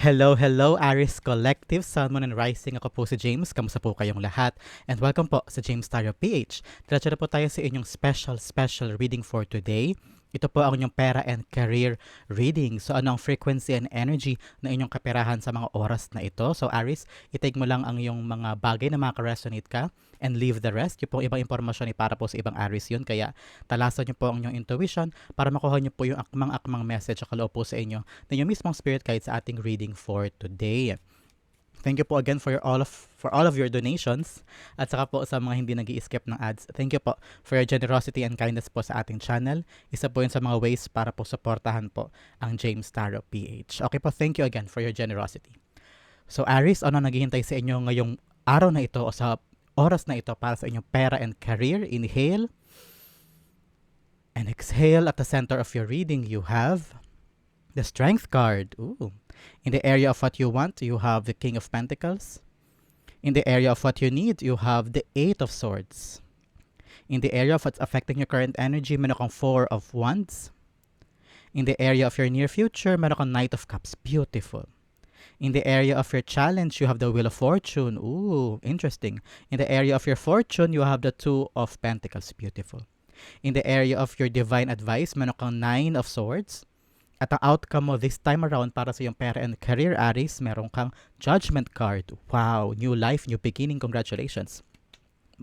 Hello, hello, Aris Collective, Sun, Moon, and Rising. Ako po si James. Kamusta po kayong lahat? And welcome po sa James Tarot PH. Diretso na po tayo sa inyong special, special reading for today. Ito po ang inyong pera and career reading. So ano ang frequency and energy na inyong kaperahan sa mga oras na ito? So Aris, itake mo lang ang iyong mga bagay na makaresonate ka and leave the rest. Yung pong ibang impormasyon ay para po sa ibang Aris yun. Kaya talasan niyo po ang inyong intuition para makuha niyo po yung akmang-akmang message sa kaloob po sa inyo na yung mismong spirit guide sa ating reading for today. Thank you po again for your all of for all of your donations at saka po sa mga hindi nag skip ng ads. Thank you po for your generosity and kindness po sa ating channel. Isa po yun sa mga ways para po suportahan po ang James Tarot PH. Okay po, thank you again for your generosity. So Aris, ano naghihintay sa inyo ngayong araw na ito o sa oras na ito para sa inyong pera and career? Inhale and exhale at the center of your reading you have the strength card. Ooh. In the area of what you want, you have the King of Pentacles. In the area of what you need, you have the Eight of Swords. In the area of what's affecting your current energy, meron kang Four of Wands. In the area of your near future, meron kang Knight of Cups. Beautiful. In the area of your challenge, you have the Wheel of Fortune. Ooh, interesting. In the area of your fortune, you have the Two of Pentacles. Beautiful. In the area of your divine advice, meron kang Nine of Swords. At ang outcome mo this time around para sa iyong pera and career, Aris, meron kang judgment card. Wow, new life, new beginning. Congratulations.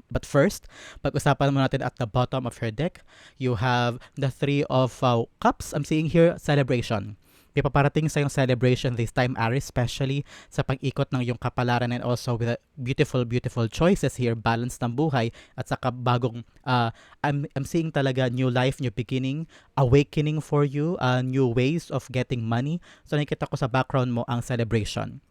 But first, pag-usapan mo natin at the bottom of your deck, you have the Three of uh, Cups. I'm seeing here, celebration may paparating sa yung celebration this time, Aries, especially sa pag-ikot ng yung kapalaran and also with beautiful, beautiful choices here, balance ng buhay at saka bagong, uh, I'm, I'm seeing talaga new life, new beginning, awakening for you, uh, new ways of getting money. So nakikita ko sa background mo ang celebration.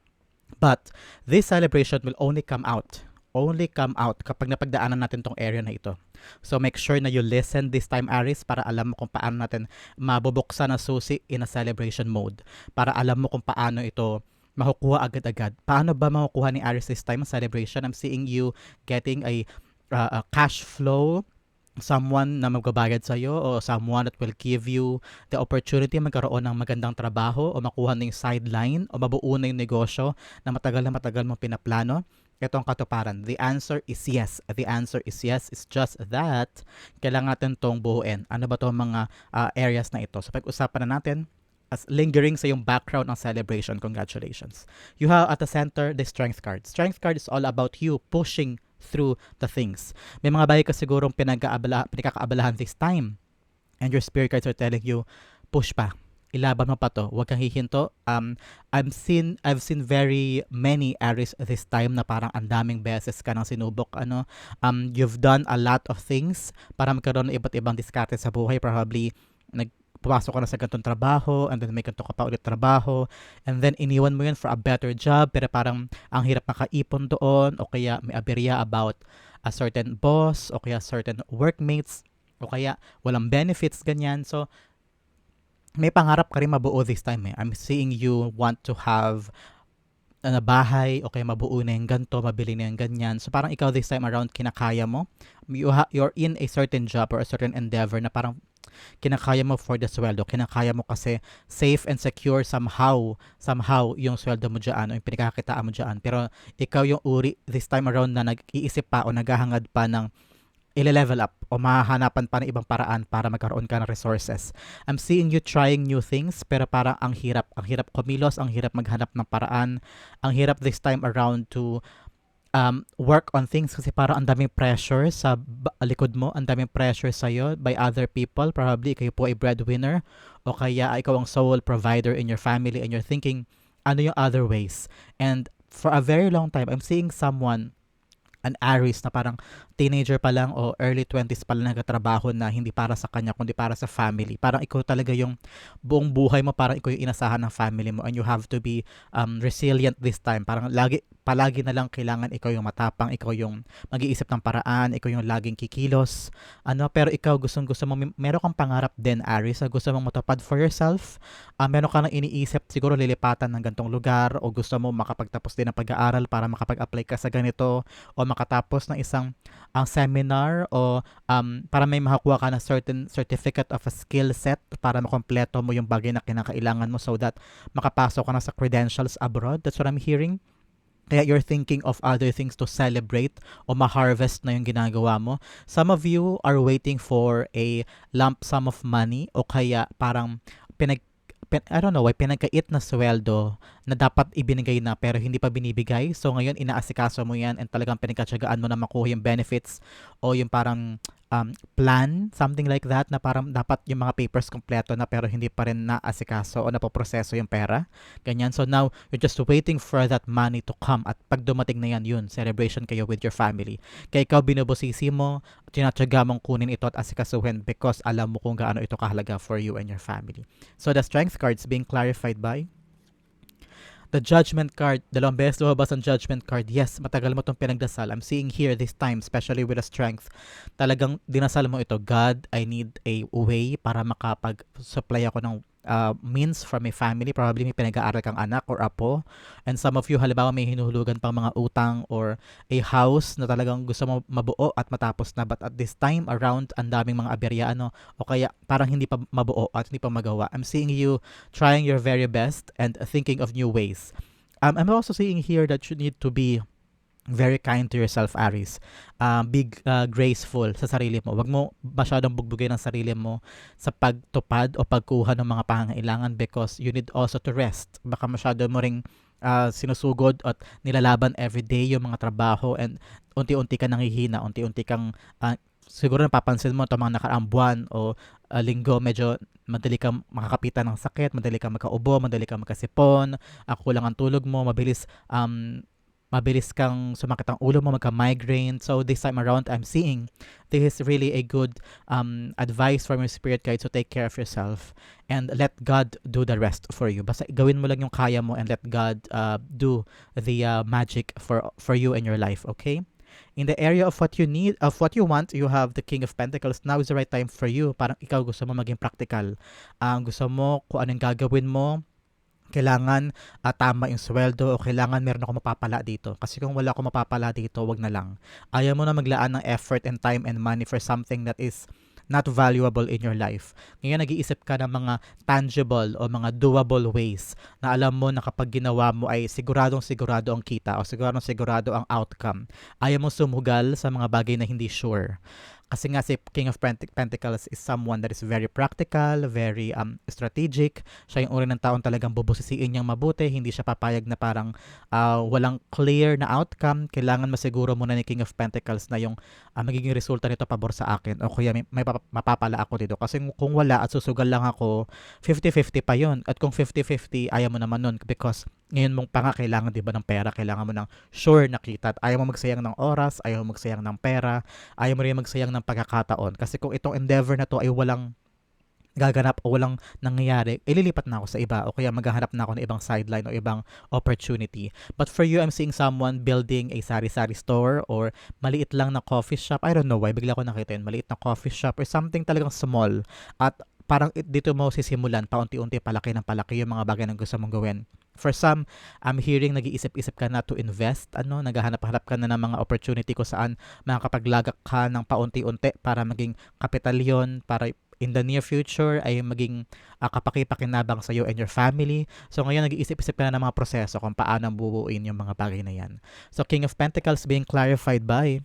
But this celebration will only come out only come out kapag napagdaanan natin tong area na ito. So make sure na you listen this time Aris para alam mo kung paano natin mabubuksan na susi in a celebration mode. Para alam mo kung paano ito makukuha agad-agad. Paano ba makukuha ni Aris this time celebration? I'm seeing you getting a, uh, a cash flow someone na magbabayad sa iyo o someone that will give you the opportunity magkaroon ng magandang trabaho o makuha yung sideline o mabuo na yung negosyo na matagal na matagal mo pinaplano ito ang katuparan? The answer is yes. The answer is yes. It's just that kailangan natin tong buuin. Ano ba itong mga uh, areas na ito? So pag-usapan na natin as lingering sa yung background ng celebration. Congratulations. You have at the center the strength card. Strength card is all about you pushing through the things. May mga bagay ka sigurong pinag-aabala, pinagkakaabalahan this time. And your spirit cards are telling you, push pa ilaban mo pa to. Huwag kang hihinto. Um, I've seen, I've seen very many Aries this time na parang ang daming beses ka nang sinubok. Ano, um, you've done a lot of things para magkaroon ng iba't ibang diskarte sa buhay. Probably, nag, pumasok ka na sa ganitong trabaho and then may ganito ka pa ulit trabaho and then iniwan mo yun for a better job pero parang ang hirap makaipon doon o kaya may aberya about a certain boss o kaya certain workmates o kaya walang benefits ganyan so may pangarap ka rin mabuo this time eh. I'm seeing you want to have na bahay, okay, mabuo na yung ganito, mabili na yung ganyan. So parang ikaw this time around, kinakaya mo. You ha- you're in a certain job or a certain endeavor na parang kinakaya mo for the sweldo. Kinakaya mo kasi safe and secure somehow, somehow yung sweldo mo dyan o yung pinakakitaan mo dyan. Pero ikaw yung uri this time around na nag-iisip pa o naghahangad pa ng ile-level up o mahahanapan pa ng ibang paraan para magkaroon ka ng resources. I'm seeing you trying new things pero parang ang hirap. Ang hirap kumilos, ang hirap maghanap ng paraan. Ang hirap this time around to um, work on things kasi parang ang daming pressure sa likod mo, ang daming pressure sa iyo by other people. Probably kayo po ay breadwinner o kaya ikaw ang sole provider in your family and you're thinking ano yung other ways. And for a very long time, I'm seeing someone an Aries na parang teenager pa lang o early 20s pa lang nagtatrabaho na hindi para sa kanya kundi para sa family. Parang ikaw talaga yung buong buhay mo, parang ikaw yung inasahan ng family mo and you have to be um, resilient this time. Parang lagi palagi na lang kailangan ikaw yung matapang, ikaw yung mag-iisip ng paraan, ikaw yung laging kikilos. Ano, pero ikaw gustong gusto mo, meron kang pangarap din, Aris, na gusto mong matupad for yourself. Ah, meron ka nang iniisip, siguro lilipatan ng gantong lugar o gusto mo makapagtapos din ng pag-aaral para makapag-apply ka sa ganito o makatapos ng isang ang seminar o um, para may makakuha ka ng certain certificate of a skill set para makompleto mo yung bagay na kinakailangan mo so that makapasok ka na sa credentials abroad. That's what I'm hearing. Kaya you're thinking of other things to celebrate o ma-harvest na yung ginagawa mo. Some of you are waiting for a lump sum of money o kaya parang pinag pin, I don't know, why pinagkait na sweldo na dapat ibinigay na pero hindi pa binibigay. So ngayon inaasikaso mo yan and talagang pinagkatsagaan mo na makuha yung benefits o yung parang um, plan, something like that, na parang dapat yung mga papers kompleto na pero hindi pa rin naasikaso o napoproseso yung pera. Ganyan. So now, you're just waiting for that money to come at pag dumating na yan, yun, celebration kayo with your family. Kaya ikaw binubusisi mo, tinatsaga mong kunin ito at asikasuhin because alam mo kung gaano ito kahalaga for you and your family. So the strength cards being clarified by The judgment card, dalawang beses lumabas ang judgment card. Yes, matagal mo itong pinagdasal. I'm seeing here this time, especially with the strength. Talagang dinasal mo ito, God, I need a way para makapag-supply ako ng uh, means from my family. Probably may pinag-aaral kang anak or apo. And some of you, halimbawa may hinuhulugan pang mga utang or a house na talagang gusto mo mabuo at matapos na. But at this time around, ang daming mga aberya, ano, o kaya parang hindi pa mabuo at hindi pa magawa. I'm seeing you trying your very best and thinking of new ways. Um, I'm also seeing here that you need to be very kind to yourself, Aris. Uh, be uh, graceful sa sarili mo. Huwag mo masyadong bugbugin ang sarili mo sa pagtupad o pagkuha ng mga pangangailangan because you need also to rest. Baka masyado mo ring uh, sinusugod at nilalaban everyday yung mga trabaho and unti-unti ka nangihina, unti-unti kang uh, siguro napapansin mo ito mga nakaraang buwan o uh, linggo medyo madali kang makakapitan ng sakit, madali kang magkaubo, madali kang magkasipon, uh, kulang ang tulog mo, mabilis um, mabilis kang sumakit ang ulo mo, magka-migraine. So this time around, I'm seeing this is really a good um, advice from your spirit guide. So take care of yourself and let God do the rest for you. Basta gawin mo lang yung kaya mo and let God uh, do the uh, magic for for you and your life, okay? In the area of what you need, of what you want, you have the King of Pentacles. Now is the right time for you. Parang ikaw gusto mo maging practical. Ang uh, gusto mo, kung anong gagawin mo, kailangan uh, tama yung sweldo o kailangan meron ako mapapala dito. Kasi kung wala ako mapapala dito, wag na lang. Ayaw mo na maglaan ng effort and time and money for something that is not valuable in your life. Ngayon nag-iisip ka ng mga tangible o mga doable ways na alam mo na kapag ginawa mo ay siguradong sigurado ang kita o siguradong sigurado ang outcome. Ayaw mo sumugal sa mga bagay na hindi sure. Kasi nga si King of Pentacles is someone that is very practical, very um, strategic. Siya yung uri ng taon talagang bubusisiin niyang mabuti. Hindi siya papayag na parang uh, walang clear na outcome. Kailangan masiguro muna ni King of Pentacles na yung uh, magiging resulta nito pabor sa akin. O kaya may, may mapapala ako dito. Kasi kung wala at susugal lang ako, 50-50 pa yon At kung 50-50, ayaw mo naman nun because ngayon mong pa nga kailangan 'di ba ng pera, kailangan mo ng sure na kita at ayaw mo magsayang ng oras, ayaw mo magsayang ng pera, ayaw mo rin magsayang ng pagkakataon kasi kung itong endeavor na to ay walang gaganap o walang nangyayari, ililipat na ako sa iba o kaya maghahanap na ako ng ibang sideline o ibang opportunity. But for you, I'm seeing someone building a sari-sari store or maliit lang na coffee shop. I don't know why, bigla ko nakita yun. Maliit na coffee shop or something talagang small. At parang dito mo sisimulan paunti-unti palaki ng palaki yung mga bagay na gusto mong gawin. For some, I'm hearing nag-iisip-isip ka na to invest, ano, naghahanap-hanap ka na ng mga opportunity ko saan makakapaglagak ka ng paunti-unti para maging kapital yon para in the near future ay maging uh, kapaki-pakinabang sa iyo and your family. So ngayon nag-iisip-isip ka na ng mga proseso kung paano bubuuin yung mga bagay na yan. So King of Pentacles being clarified by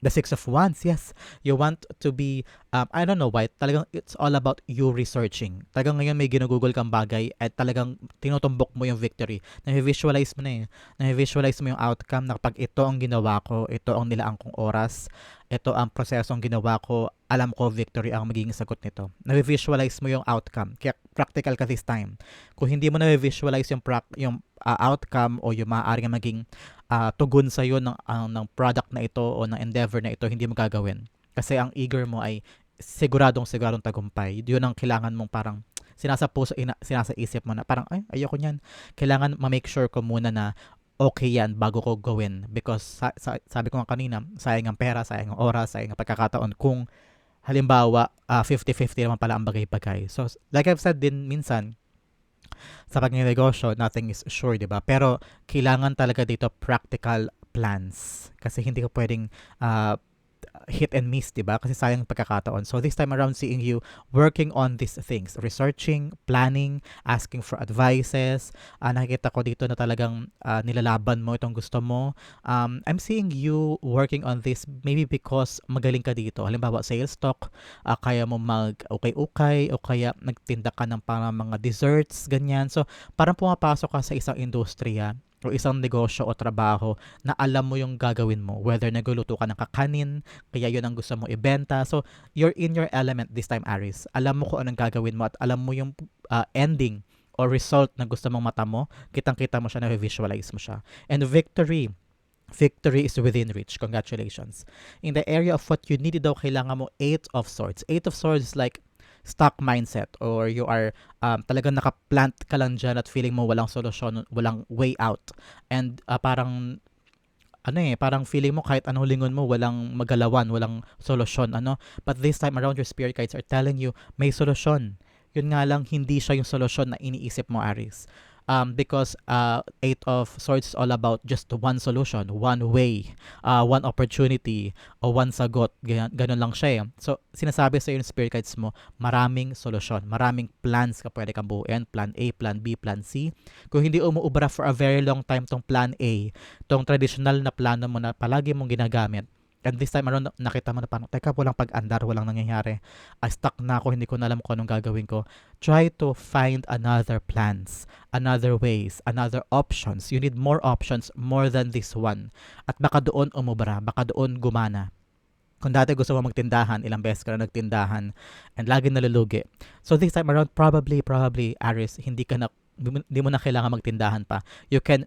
The Six of Wands, yes. You want to be, um, I don't know why, talagang it's all about you researching. Talagang ngayon may ginugugol kang bagay at talagang tinutumbok mo yung victory. Na-visualize mo na eh. Na-visualize mo yung outcome na kapag ito ang ginawa ko, ito ang nilaang kong oras, ito ang prosesong ginawa ko, alam ko victory ang magiging sagot nito. Na-visualize mo yung outcome. Kaya practical ka this time. Kung hindi mo na-visualize yung, pra- yung uh, outcome o yung maaaring maging uh, tugon sa iyo ng uh, ng product na ito o ng endeavor na ito hindi mo gagawin. Kasi ang eager mo ay siguradong siguradong tagumpay. Yun ang kailangan mong parang sinasa puso, ina, sinasa isip mo na parang ay ayoko niyan. Kailangan ma-make sure ko muna na okay yan bago ko gawin because sa, sa- sabi ko nga kanina sayang ang pera sayang ang oras sayang ang pagkakataon kung halimbawa ah, 50-50 naman pala ang bagay-bagay so like I've said din minsan sa pagnegosyo nothing is sure di ba pero kailangan talaga dito practical plans kasi hindi ko pwedeng ah, hit and miss, 'di ba? Kasi sayang ang pagkakataon. So this time around seeing you working on these things, researching, planning, asking for advices. Ah, nakikita ko dito na talagang ah, nilalaban mo itong gusto mo. Um, I'm seeing you working on this maybe because magaling ka dito. Halimbawa, sales talk, ah, kaya mo mag ukay-ukay o kaya nagtinda ka ng parang mga desserts, ganyan. So, parang pumapasok ka sa isang industriya o isang negosyo o trabaho na alam mo yung gagawin mo. Whether nagluluto ka ng kakanin, kaya yun ang gusto mo ibenta. So, you're in your element this time, Aris. Alam mo kung anong gagawin mo at alam mo yung uh, ending or result na gusto mong mata mo. Kitang-kita mo siya, na-visualize mo siya. And victory, victory is within reach. Congratulations. In the area of what you needed daw, kailangan mo eight of swords. Eight of swords is like stuck mindset or you are um, talagang nakaplant ka lang dyan at feeling mo walang solusyon, walang way out. And uh, parang ano eh, parang feeling mo kahit anong lingon mo, walang magalawan, walang solusyon, ano. But this time around, your spirit guides are telling you, may solusyon. Yun nga lang, hindi siya yung solusyon na iniisip mo, Aris. Um, because uh, Eight of Swords is all about just one solution, one way, uh, one opportunity, o one sagot. Ganyan, ganun lang siya eh. So, sinasabi sa yung spirit guides mo, maraming solusyon, maraming plans ka pwede kang buuin, plan A, plan B, plan C. Kung hindi umuubra for a very long time tong plan A, tong traditional na plano mo na palagi mong ginagamit, and this time around, nakita mo na parang, teka, walang pag-andar, walang nangyayari. I stuck na ako, hindi ko na alam kung anong gagawin ko. Try to find another plans, another ways, another options. You need more options more than this one. At baka doon umubra, baka doon gumana. Kung dati gusto mo magtindahan, ilang beses ka na nagtindahan, and lagi nalulugi. So this time around, probably, probably, Aris, hindi ka na, hindi mo na kailangan magtindahan pa. You can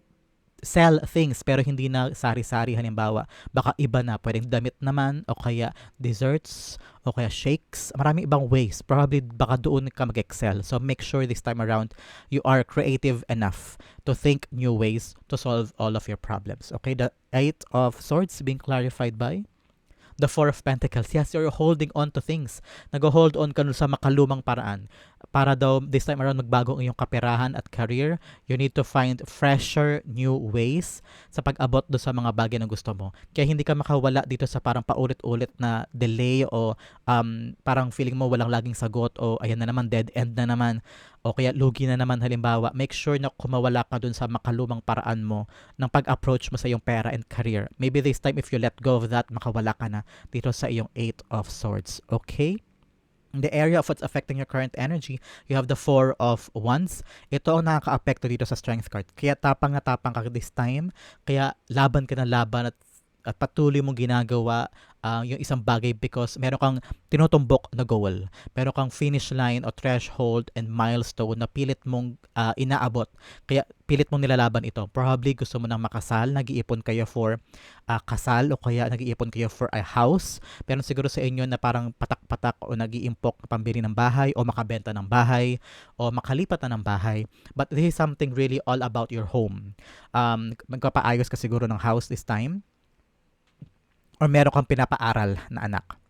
sell things pero hindi na sari-sari. Halimbawa baka iba na pwedeng damit naman o kaya desserts o kaya shakes. Maraming ibang ways. Probably baka doon ka mag-excel. So make sure this time around you are creative enough to think new ways to solve all of your problems. Okay the eight of swords being clarified by the Four of Pentacles. Yes, you're holding on to things. Nag-hold on ka sa makalumang paraan. Para daw this time around magbago ang iyong kaperahan at career, you need to find fresher new ways sa pag-abot do sa mga bagay na gusto mo. Kaya hindi ka makawala dito sa parang paulit-ulit na delay o um, parang feeling mo walang laging sagot o ayan na naman, dead end na naman o kaya lugi na naman halimbawa, make sure na kumawala ka dun sa makalumang paraan mo ng pag-approach mo sa iyong pera and career. Maybe this time if you let go of that, makawala ka na dito sa iyong Eight of Swords. Okay? In the area of what's affecting your current energy, you have the Four of Wands. Ito ang nakaka-apekto dito sa Strength card. Kaya tapang na tapang ka this time. Kaya laban ka na laban at at patuloy mong ginagawa uh, yung isang bagay because meron kang tinutumbok na goal. Meron kang finish line o threshold and milestone na pilit mong uh, inaabot. Kaya pilit mong nilalaban ito. Probably gusto mo nang makasal, nag-iipon kayo for uh, kasal o kaya nag-iipon kayo for a house. Pero siguro sa inyo na parang patak-patak o nag-iimpok na pambili ng bahay o makabenta ng bahay o makalipat na ng bahay. But this is something really all about your home. Um, magpapaayos ka siguro ng house this time or meron kang pinapaaral na anak.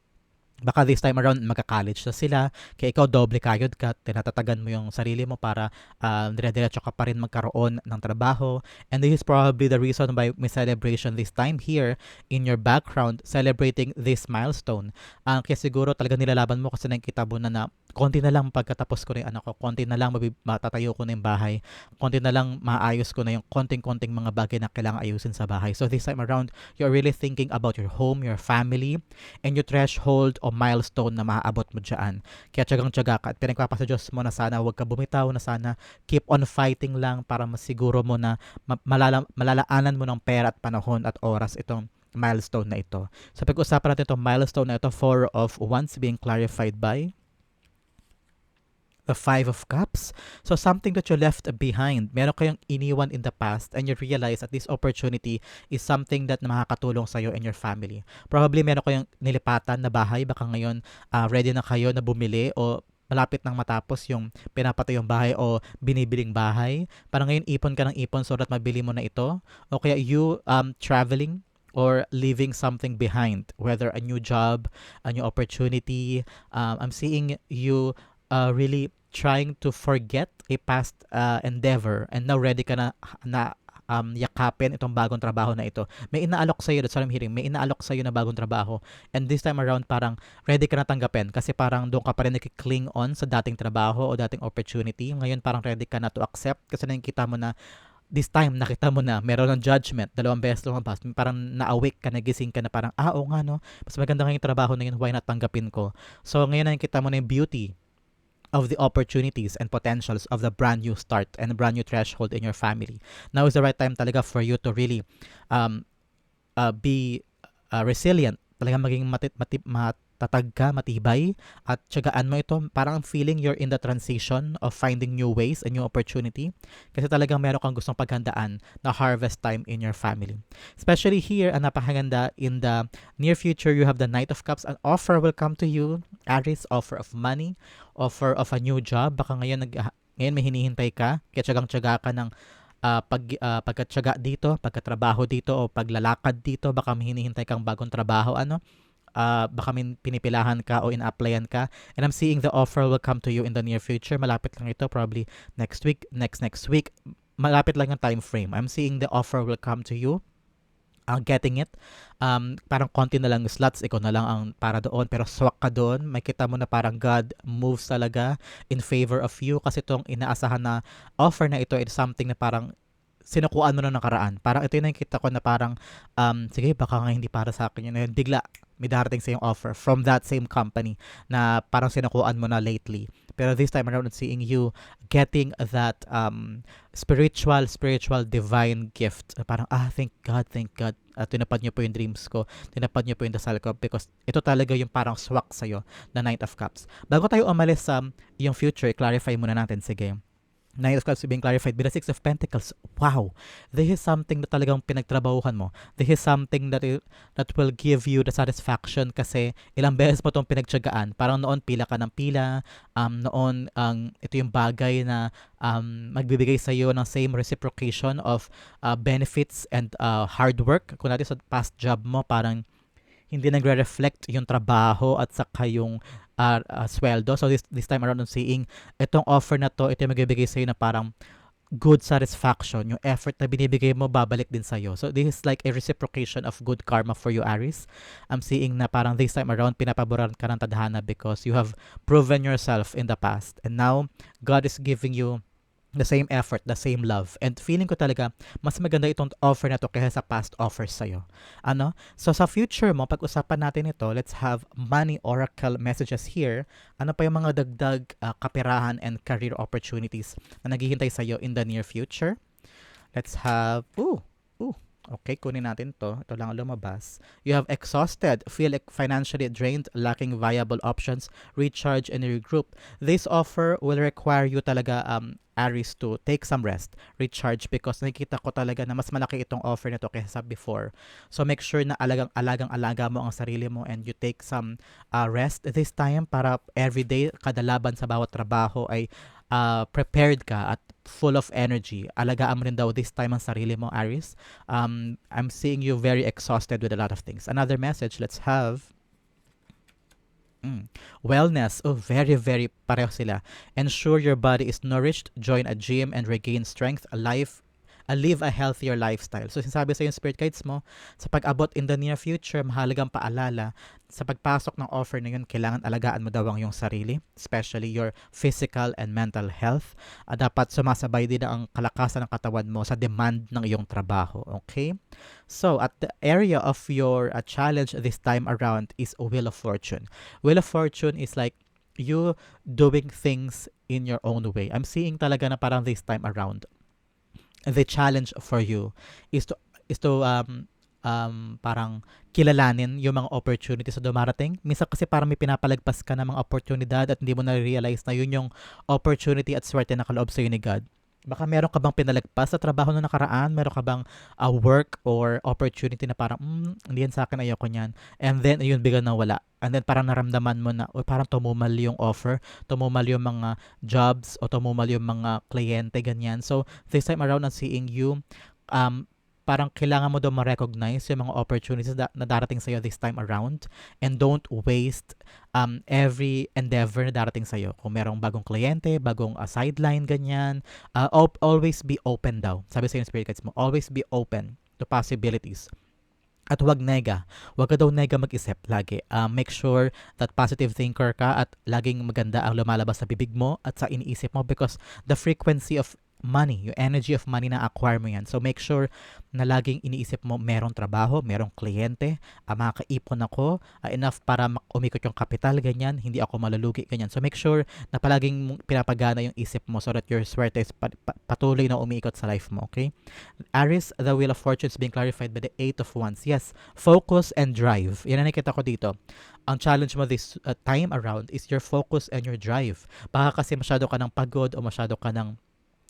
Baka this time around magka-college na sila, kaya ikaw doble kayod ka, tinatatagan mo yung sarili mo para uh, dire-diretso ka pa rin magkaroon ng trabaho. And this is probably the reason why may celebration this time here in your background, celebrating this milestone. Uh, kaya siguro talaga nilalaban mo kasi nakikita mo na na konti na lang pagkatapos ko na yung anak ko, konti na lang mabib- matatayo ko na yung bahay, konti na lang maayos ko na yung konting-konting mga bagay na kailangan ayusin sa bahay. So this time around, you're really thinking about your home, your family, and your threshold o milestone na maaabot mo dyan. Kaya tsagang-tsaga ka at pinagpapasa Diyos mo na sana huwag ka bumitaw, na sana keep on fighting lang para masiguro mo na ma- malala- malalaanan mo ng pera at panahon at oras itong milestone na ito. So pag-usapan natin itong milestone na ito, four of wands being clarified by the Five of Cups. So something that you left behind. Meron kayong iniwan in the past and you realize that this opportunity is something that makakatulong sa'yo and your family. Probably meron kayong nilipatan na bahay. Baka ngayon uh, ready na kayo na bumili o malapit nang matapos yung pinapatay yung bahay o binibiling bahay. Parang ngayon ipon ka ng ipon so that mabili mo na ito. O kaya you um, traveling or leaving something behind, whether a new job, a new opportunity. Um, I'm seeing you uh, really trying to forget a past uh, endeavor. And now ready ka na, na um, yakapin itong bagong trabaho na ito. May inaalok sa'yo, that's what I'm hearing, may inaalok sa'yo na bagong trabaho. And this time around, parang ready ka na tanggapin. Kasi parang doon ka pa rin nakikling on sa dating trabaho o dating opportunity. Ngayon parang ready ka na to accept. Kasi nakikita mo na this time nakita mo na meron ng judgment. Dalawang beses lumabas parang na-awake ka nagising ka na parang ah oo nga no? Mas maganda nga yung trabaho na yun. Why not tanggapin ko? So ngayon nakikita mo na yung beauty of the opportunities and potentials of the brand new start and brand new threshold in your family. Now is the right time talaga for you to really um, uh, be uh, resilient, talaga maging mati- mati- matatag ka, matibay, at tsagaan mo ito. Parang feeling you're in the transition of finding new ways and new opportunity. Kasi talagang meron kang gustong paghandaan na harvest time in your family. Especially here, ang napakaganda in the near future, you have the Knight of Cups. An offer will come to you, Aries, offer of money, offer of a new job. Baka ngayon, nag, ngayon may hinihintay ka, kaya tsagang-tsaga ka ng uh, pag, uh, pagkatsaga dito, pagkatrabaho dito, o paglalakad dito, baka may hinihintay kang bagong trabaho, ano, uh, baka may pinipilahan ka o in-applyan ka. And I'm seeing the offer will come to you in the near future. Malapit lang ito, probably next week, next next week. Malapit lang yung time frame. I'm seeing the offer will come to you ang getting it. Um, parang konti na lang slots, ikaw na lang ang para doon, pero swak ka doon, may kita mo na parang God moves talaga in favor of you kasi itong inaasahan na offer na ito is something na parang sinukuan mo na nakaraan. Parang ito yung nakikita ko na parang, um, sige, baka nga hindi para sa akin yun. Bigla, may darating sa yung offer from that same company na parang sinukuan mo na lately. Pero this time around, seeing you getting that um, spiritual, spiritual, divine gift. Parang, ah, thank God, thank God. Uh, tinapad niyo po yung dreams ko. Tinapad niyo po yung dasal ko because ito talaga yung parang swak sa'yo na Knight of Cups. Bago tayo umalis sa um, yung future, clarify muna natin. Sige Nine of Cups being clarified with the Six of Pentacles. Wow! This is something na talagang pinagtrabahuhan mo. This is something that, that will give you the satisfaction kasi ilang beses mo itong pinagtsagaan. Parang noon pila ka ng pila, um, noon ang um, ito yung bagay na um, magbibigay sa iyo ng same reciprocation of uh, benefits and uh, hard work. Kung natin sa past job mo, parang hindi nagre-reflect yung trabaho at saka yung uh, uh, sweldo. So this, this time around I'm seeing itong offer na to, ito yung magbibigay sa'yo na parang good satisfaction. Yung effort na binibigay mo, babalik din sa'yo. So this is like a reciprocation of good karma for you, Aries. I'm seeing na parang this time around, pinapaboran ka ng tadhana because you have proven yourself in the past. And now, God is giving you the same effort, the same love. And feeling ko talaga, mas maganda itong offer na to kaysa sa past offers sa'yo. Ano? So sa future mo, pag-usapan natin ito, let's have money oracle messages here. Ano pa yung mga dagdag uh, kapirahan and career opportunities na naghihintay sa'yo in the near future? Let's have, ooh, ooh, Okay, kunin natin to. Ito lang lumabas. You have exhausted, feel financially drained, lacking viable options, recharge and regroup. This offer will require you talaga um Aries to take some rest, recharge because nakikita ko talaga na mas malaki itong offer nito kaysa before. So make sure na alagang alagang alaga mo ang sarili mo and you take some uh, rest this time para everyday kada laban sa bawat trabaho ay uh, prepared ka at full of energy. Alagaan mo rin daw this time ang sarili mo, Aries. Um, I'm seeing you very exhausted with a lot of things. Another message, let's have Mm. Wellness. Oh, very, very pareho sila. Ensure your body is nourished. Join a gym and regain strength. Life uh, live a healthier lifestyle. So sinasabi sa yung spirit guides mo, sa pag-abot in the near future, mahalagang paalala, sa pagpasok ng offer na yun, kailangan alagaan mo daw ang iyong sarili, especially your physical and mental health. Uh, dapat sumasabay din ang kalakasan ng katawan mo sa demand ng iyong trabaho. Okay? So, at the area of your uh, challenge this time around is Wheel of Fortune. Wheel of Fortune is like you doing things in your own way. I'm seeing talaga na parang this time around, the challenge for you is to is to um um, parang kilalanin yung mga opportunities sa dumarating. Minsan kasi parang may pinapalagpas ka ng mga oportunidad at hindi mo na-realize na yun yung opportunity at swerte na kaloob sa'yo ni God. Baka meron ka bang pinalagpas sa trabaho na nakaraan? Meron ka bang uh, work or opportunity na parang, hmm, hindi yan sa akin, ayoko niyan. And then, yun, bigla na wala. And then, parang naramdaman mo na, uy, parang tumumal yung offer, tumumal yung mga jobs, o tumumal yung mga kliyente, ganyan. So, this time around, I'm seeing you, um, parang kailangan mo daw ma-recognize yung mga opportunities na, na darating sa'yo this time around and don't waste um, every endeavor na darating sa'yo. Kung merong bagong kliyente, bagong uh, sideline, ganyan, uh, op- always be open daw. Sabi sa yung spirit guides mo, always be open to possibilities. At wag nega. Wag ka daw nega mag-isip lagi. Uh, make sure that positive thinker ka at laging maganda ang lumalabas sa bibig mo at sa iniisip mo because the frequency of money, yung energy of money na acquire mo yan. So make sure na laging iniisip mo merong trabaho, merong kliyente, uh, makakaipon ako, uh, enough para umikot yung kapital, ganyan, hindi ako malulugi, ganyan. So make sure na palaging pinapagana yung isip mo so that your swerte is pa- pa- patuloy na umiikot sa life mo, okay? Aris, the Wheel of Fortune is being clarified by the Eight of Wands. Yes, focus and drive. Yan ang nakita ko dito ang challenge mo this uh, time around is your focus and your drive. Baka kasi masyado ka ng pagod o masyado ka ng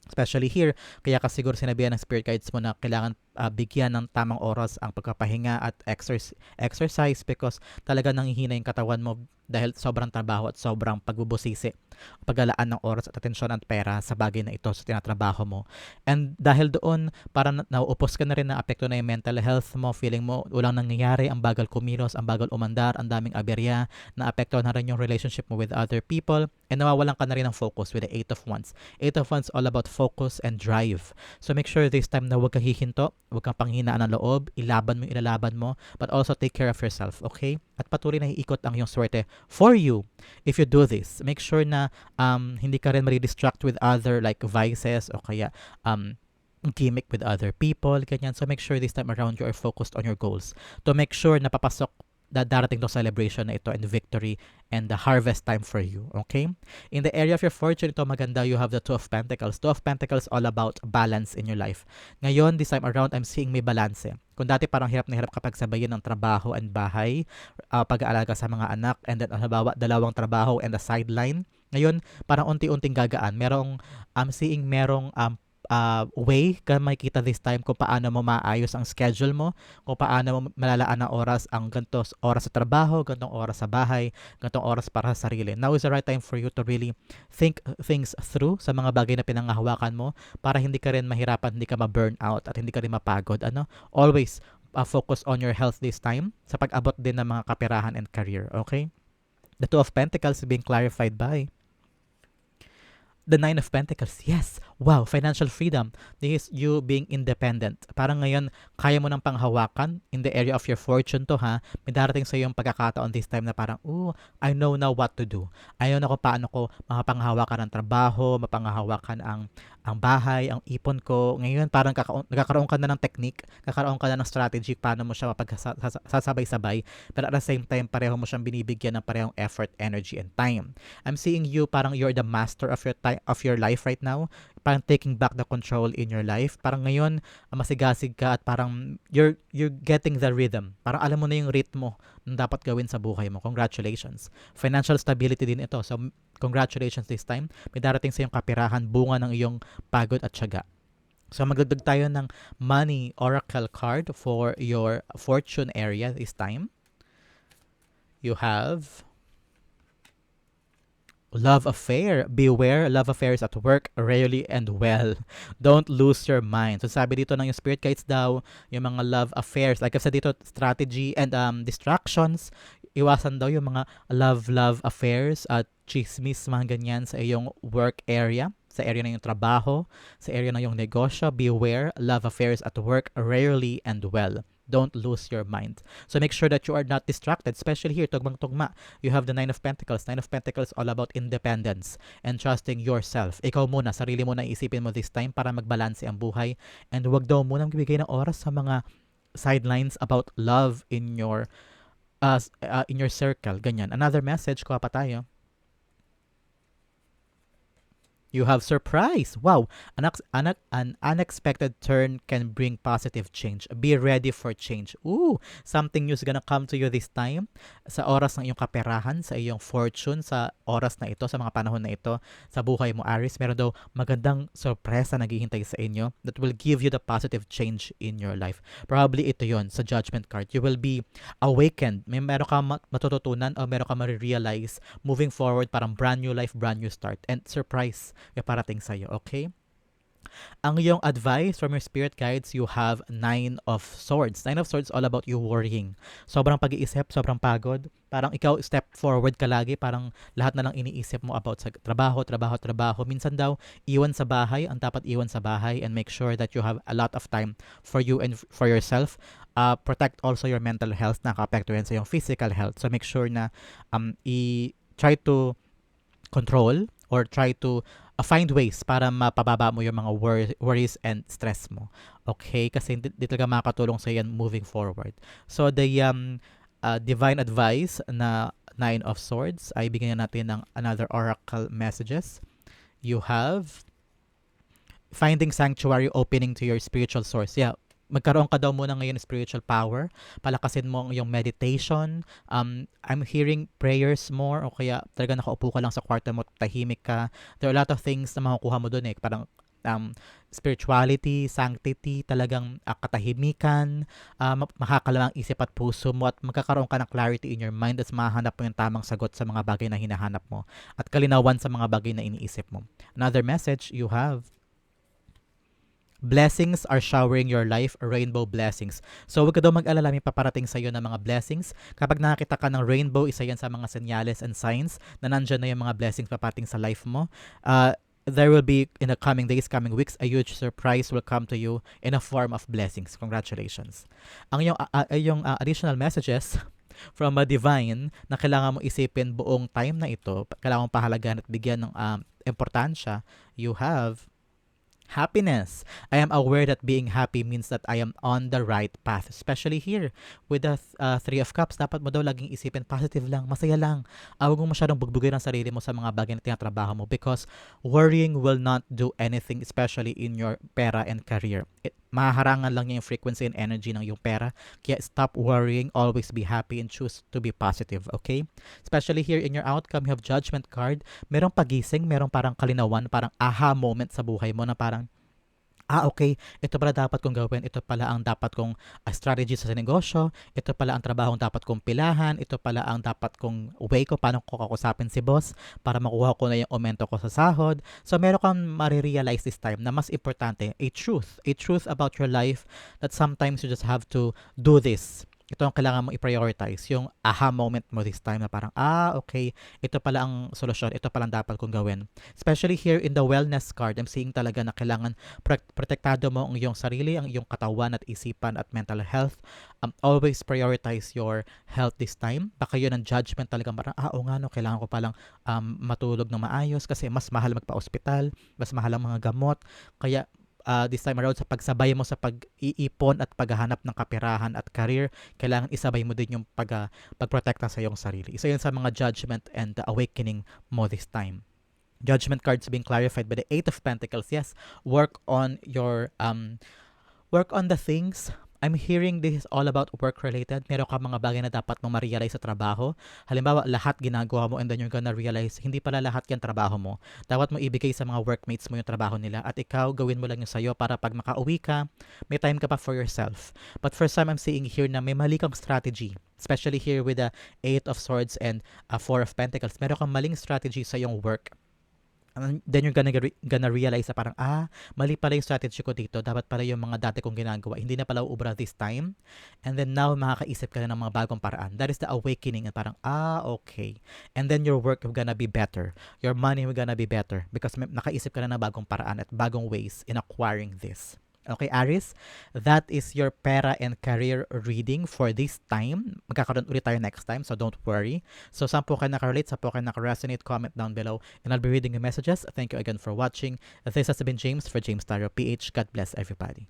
especially here, kaya ka siguro sinabihan ng spirit guides mo na kailangan uh, bigyan ng tamang oras ang pagpapahinga at exercise, exercise because talaga nanghihina yung katawan mo dahil sobrang trabaho at sobrang pagbubusisi paglalaan ng oras at atensyon at pera sa bagay na ito sa tinatrabaho mo. And dahil doon, para nauupos ka na rin na apekto na yung mental health mo, feeling mo walang nangyayari, ang bagal kumilos, ang bagal umandar, ang daming aberya, na apekto na rin yung relationship mo with other people, and nawawalan ka na rin ng focus with the Eight of Wands. Eight of Wands all about focus and drive. So make sure this time na huwag ka huwag kang panghinaan ng loob, ilaban mo, ilalaban mo, but also take care of yourself, okay? At patuloy na iikot ang iyong swerte for you if you do this. Make sure na um, hindi ka rin maridistract with other like vices o kaya um, gimmick with other people, ganyan. So make sure this time around you are focused on your goals. To make sure na papasok darating to celebration na ito and victory and the harvest time for you. Okay? In the area of your fortune, ito maganda, you have the Two of Pentacles. Two of Pentacles all about balance in your life. Ngayon, this time around, I'm seeing may balance. Kung dati parang hirap na hirap kapag sabayin ng trabaho and bahay, uh, pag-aalaga sa mga anak, and then halimbawa, dalawang trabaho and a sideline, ngayon, parang unti-unting gagaan. Merong, I'm seeing merong um, uh, way ka makikita this time kung paano mo maayos ang schedule mo, kung paano mo malalaan ng oras ang gantos oras sa trabaho, gantong oras sa bahay, gantong oras para sa sarili. Now is the right time for you to really think things through sa mga bagay na pinangahawakan mo para hindi ka rin mahirapan, hindi ka ma-burn out at hindi ka rin mapagod. Ano? Always uh, focus on your health this time sa pag-abot din ng mga kaperahan and career. Okay? The Two of Pentacles being clarified by the Nine of Pentacles. Yes. Wow, financial freedom. This is you being independent. Parang ngayon, kaya mo nang panghawakan in the area of your fortune to ha. May darating sa yung pagkakataon this time na parang, oh, I know now what to do. Ayaw na ko paano ko mapanghawakan ang trabaho, mapanghawakan ang ang bahay, ang ipon ko. Ngayon, parang kaka- nagkakaroon ka na ng technique, kakaroon ka na ng strategy paano mo siya mapagsasabay-sabay. Pero at the same time, pareho mo siyang binibigyan ng parehong effort, energy, and time. I'm seeing you parang you're the master of your time, of your life right now. Parang taking back the control in your life. Parang ngayon, masigasig ka at parang you're, you're getting the rhythm. Parang alam mo na yung ritmo na dapat gawin sa buhay mo. Congratulations. Financial stability din ito. So, congratulations this time. May darating sa iyong kapirahan, bunga ng iyong pagod at syaga. So magdagdag tayo ng money oracle card for your fortune area this time. You have love affair. Beware, love affairs at work rarely and well. Don't lose your mind. So sabi dito ng yung spirit guides daw, yung mga love affairs, like I said dito, strategy and um, distractions, iwasan daw yung mga love-love affairs at chismis, mga ganyan sa iyong work area sa area ng iyong trabaho, sa area ng iyong negosyo, beware, love affairs at work rarely and well. Don't lose your mind. So make sure that you are not distracted, especially here, tugmang-tugma. You have the Nine of Pentacles. Nine of Pentacles all about independence and trusting yourself. Ikaw muna, sarili mo na isipin mo this time para magbalanse ang buhay. And wag daw muna magbigay ng oras sa mga sidelines about love in your uh, uh, in your circle. Ganyan. Another message, kuha pa tayo. You have surprise. Wow, an, an, an unexpected turn can bring positive change. Be ready for change. Ooh, something new's gonna come to you this time. Sa oras ng iyong kaperahan, sa iyong fortune, sa oras na ito, sa mga panahon na ito, sa buhay mo, Aris, meron daw magandang sorpresa naghihintay sa inyo that will give you the positive change in your life. Probably ito yon sa judgment card. You will be awakened. May meron ka mat- matututunan o meron ka ma-realize moving forward, parang brand new life, brand new start. And surprise, parating sa'yo, okay? Ang iyong advice from your spirit guides, you have Nine of Swords. Nine of Swords all about you worrying. Sobrang pag-iisip, sobrang pagod. Parang ikaw step forward ka lagi, parang lahat na lang iniisip mo about sa trabaho, trabaho, trabaho. Minsan daw, iwan sa bahay, ang dapat iwan sa bahay and make sure that you have a lot of time for you and for yourself. Uh, protect also your mental health, nakapekto yan sa iyong physical health. So make sure na um, i- try to control or try to find ways para mapababa mo yung mga wor- worries and stress mo. Okay? Kasi di, di talaga makakatulong sa yan moving forward. So, the um, uh, divine advice na Nine of Swords ay bigyan natin ng another oracle messages. You have finding sanctuary, opening to your spiritual source. Yeah, magkaroon ka daw muna ngayon ng spiritual power. Palakasin mo ang iyong meditation. Um, I'm hearing prayers more o kaya talaga nakaupo ka lang sa kwarto mo, tahimik ka. There are a lot of things na makukuha mo doon eh. Parang um, spirituality, sanctity, talagang uh, katahimikan, uh, makakalamang isip at puso mo at magkakaroon ka ng clarity in your mind at mahanap mo yung tamang sagot sa mga bagay na hinahanap mo at kalinawan sa mga bagay na iniisip mo. Another message you have Blessings are showering your life, rainbow blessings. So huwag ka daw mag-alala, may paparating sa iyo ng mga blessings. Kapag nakakita ka ng rainbow, isa yan sa mga senyales and signs na nandyan na yung mga blessings paparating sa life mo. Uh, there will be in the coming days, coming weeks, a huge surprise will come to you in a form of blessings. Congratulations. Ang yung, uh, yung uh, additional messages from a divine na kailangan mo isipin buong time na ito, kailangan mong pahalagaan at bigyan ng um, importansya, you have happiness. I am aware that being happy means that I am on the right path. Especially here with the uh, Three of Cups, dapat mo daw laging isipin positive lang, masaya lang. Uh, huwag mo masyadong bugbugay ng sarili mo sa mga bagay na tinatrabaho mo because worrying will not do anything especially in your pera and career. It, mahaharangan lang niya yung frequency and energy ng yung pera. Kaya stop worrying, always be happy and choose to be positive, okay? Especially here in your outcome, you have judgment card. Merong pagising, merong parang kalinawan, parang aha moment sa buhay mo na parang ah okay, ito pala dapat kong gawin, ito pala ang dapat kong uh, strategy sa negosyo, ito pala ang trabaho dapat kong pilahan, ito pala ang dapat kong way ko, paano ko kakusapin si boss para makuha ko na yung aumento ko sa sahod. So meron kang marirealize this time na mas importante, a truth, a truth about your life that sometimes you just have to do this ito ang kailangan mong i-prioritize, yung aha moment mo this time na parang, ah, okay, ito pala ang solusyon, ito pala ang dapat kong gawin. Especially here in the wellness card, I'm seeing talaga na kailangan protektado mo ang iyong sarili, ang iyong katawan at isipan at mental health. Um, always prioritize your health this time. Baka yun ang judgment talaga, parang, ah, o nga no, kailangan ko palang um, matulog ng maayos kasi mas mahal magpa-ospital, mas mahal ang mga gamot. Kaya uh, this time around sa pagsabay mo sa pag-iipon at paghahanap ng kapirahan at career, kailangan isabay mo din yung pag, uh, pagprotekta sa iyong sarili. Isa yun sa mga judgment and awakening mo this time. Judgment cards being clarified by the Eight of Pentacles. Yes, work on your um, work on the things I'm hearing this is all about work-related. Meron ka mga bagay na dapat mong ma-realize sa trabaho. Halimbawa, lahat ginagawa mo and then you're gonna realize, hindi pala lahat yan trabaho mo. Dapat mo ibigay sa mga workmates mo yung trabaho nila at ikaw, gawin mo lang yung sa'yo para pag makauwi ka, may time ka pa for yourself. But first time I'm seeing here na may mali kang strategy especially here with the Eight of Swords and uh, Four of Pentacles, meron kang maling strategy sa iyong work then you're gonna, gonna realize na parang, ah, mali pala yung strategy ko dito. Dapat pala yung mga dati kong ginagawa. Hindi na pala uubra this time. And then now, makakaisip ka na ng mga bagong paraan. That is the awakening. And parang, ah, okay. And then your work will gonna be better. Your money will gonna be better. Because nakaisip ka na ng bagong paraan at bagong ways in acquiring this. Okay, Aris, that is your pera and career reading for this time. Magkakaroon ulit tayo next time, so don't worry. So, saan po kayo nakarelate, saan po kayo nakaresonate, comment down below. And I'll be reading your messages. Thank you again for watching. This has been James for James Taro PH. God bless everybody.